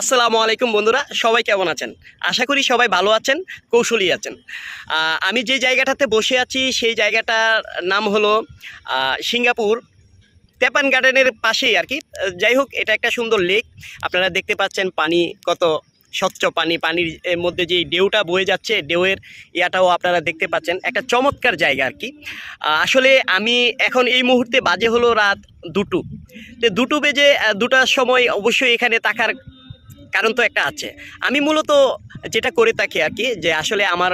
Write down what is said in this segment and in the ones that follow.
আসসালামু আলাইকুম বন্ধুরা, সবাই কেমন আছেন? আশা করি সবাই ভালো আছেন, কৌশলী আছেন। আমি যে জায়গাটাতে বসে আছি, সেই জায়গাটার নাম হলো সিঙ্গাপুর, তেপান গার্ডেনের পাশেই আর কি। যাই হোক, এটা একটা সুন্দর লেক। আপনারা দেখতে পাচ্ছেন পানি, কত স্বচ্ছ পানি। পানির মধ্যে যে ঢেউটা বয়ে যাচ্ছে, ঢেউয়ের ইয়াটাও আপনারা দেখতে পাচ্ছেন। একটা চমৎকার জায়গা আর কি। আসলে আমি এখন এই মুহূর্তে বাজে হলো রাত দুটো। তো দুটো বেজে দুটার সময় অবশ্যই এখানে থাকার কারণ তো একটা আছে। আমি মূলত যেটা করে থাকি আর কি, যে আসলে আমার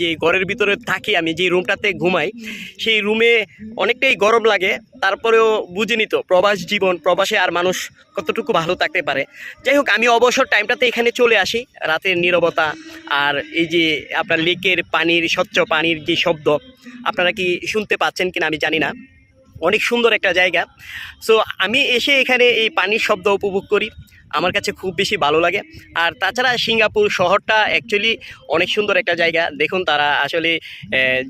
যে ঘরের ভিতরে থাকি, আমি যে রুমটাতে ঘুমাই, সেই রুমে অনেকটাই গরম লাগে, তারপরেও বুঝিনি তো, প্রবাস জীবন, প্রবাসে আর মানুষ কতটুকু ভালো থাকতে পারে। যাই হোক, আমি অবসর টাইমটাতে এখানে চলে আসি, রাতের নীরবতা আর এই যে আপনার লেকের পানির, স্বচ্ছ পানির যে শব্দ, আপনারা কি শুনতে পাচ্ছেন কিনা আমি জানি না। অনেক সুন্দর একটা জায়গা। সো আমি এসে এখানে এই পানির শব্দ উপভোগ করি। আমার কাছে খুব বেশি ভালো লাগে। আর তাছাড়া সিঙ্গাপুর শহরটা অ্যাকচুয়ালি অনেক সুন্দর একটা জায়গা। দেখুন তারা আসলে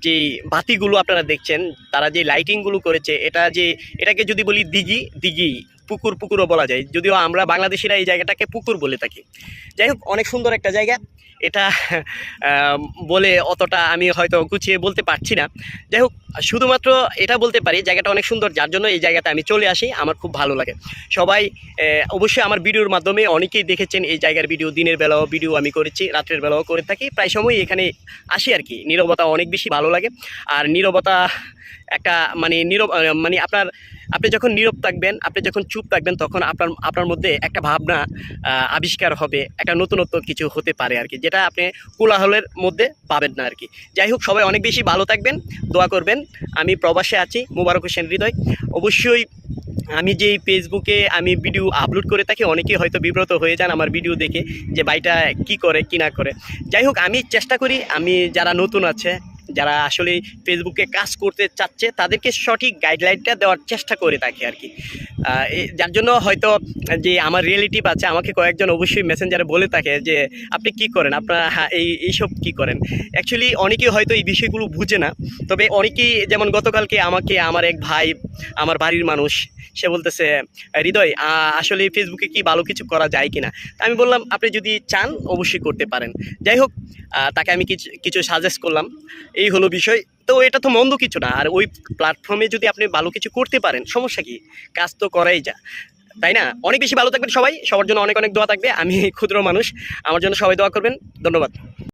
যে বাতিগুলো আপনারা দেখছেন, তারা যে লাইটিংগুলো করেছে, এটা যে, এটাকে যদি বলি দিঘি দিঘি। পুকুর পুকুরও বলা যায়। যদিও আমরা বাংলাদেশিরা এই জায়গাটাকে পুকুর বলে থাকি। যাই হোক, অনেক সুন্দর একটা জায়গা। এটা বলে অতটা আমি হয়তো গুছিয়ে বলতে পারছি না। যাই হোক, শুধুমাত্র এটা বলতে পারি, জায়গাটা অনেক সুন্দর। যার জন্য এই জায়গাতে আমি চলে আসি, আমার খুব ভালো লাগে। সবাই অবশ্যই আমার ভিডিওর মাধ্যমে অনেকেই দেখেছেন এই জায়গার ভিডিও। দিনের বেলাও ভিডিও আমি করেছি, রাত্রের বেলাও করে থাকি। প্রায় সময় এখানে আসি আর কি। নীরবতা অনেক বেশি ভালো লাগে। আর নীরবতা একটা মানে নীরব মানে আপনার, আপনি যখন নীরব থাকবেন, আপনি যখন চুপ থাকবেন, তখন আপনার আপনার মধ্যে একটা ভাবনা আবিষ্কার হবে, একটা নতুনত্ব কিছু হতে পারে আর কি যেটা আপনি কোলাহলের মধ্যে পাবেন না আর কি যাই হোক, সবাই অনেক বেশি ভালো থাকবেন, দোয়া করবেন। আমি প্রবাসে আছি, মুবারক হোসেন হৃদয়। অবশ্যই আমি যেই ফেসবুকে আমি ভিডিও আপলোড করে থাকি, অনেকেই হয়তো বিব্রত হয়ে যান আমার ভিডিও দেখে, যে ভাইটা কি করে, কি না করে। যাই হোক, আমি চেষ্টা করি, আমি যারা নতুন আছে যারা আসলে ফেসবুকে কাজ করতে চাচ্ছে, তাদেরকে সঠিক গাইডলাইনটা দেওয়ার চেষ্টা করে থাকে আর কি। যার জন্য হয়তো যে আমার রিয়েলিটিভ আছে, আমাকে কয়েকজন অবশ্যই মেসেঞ্জারে বলে থাকে যে, আপনি কি করেন? আপনারা এই, এইসব কি করেন? অ্যাকচুয়ালি অনেকেই হয়তো এই বিষয়গুলো বুঝে না, তবে অনেকেই, যেমন গতকালকে আমাকে, আমার এক ভাই আমার বাড়ির মানুষ, সে বলতেছে, হৃদয় আসলে ফেসবুকে কি ভালো কিছু করা যায় কিনা? তা আমি বললাম, আপনি যদি চান, অবশ্যই করতে পারেন। যাই হোক তাকে আমি কিছু কিছু সাজেস্ট করলাম। এই হলো বিষয়। তো এটা তো মন্দ কিছু না, আর ওই প্ল্যাটফর্মে যদি আপনি ভালো কিছু করতে পারেন, সমস্যা কি? কাজ তো করাই যা। তাই না? অনেক বেশি ভালো থাকবেন সবাই। সবার জন্য অনেক অনেক দোয়া থাকবে। আমি ক্ষুদ্র মানুষ। আমার জন্য সবাই দোয়া করবেন। ধন্যবাদ।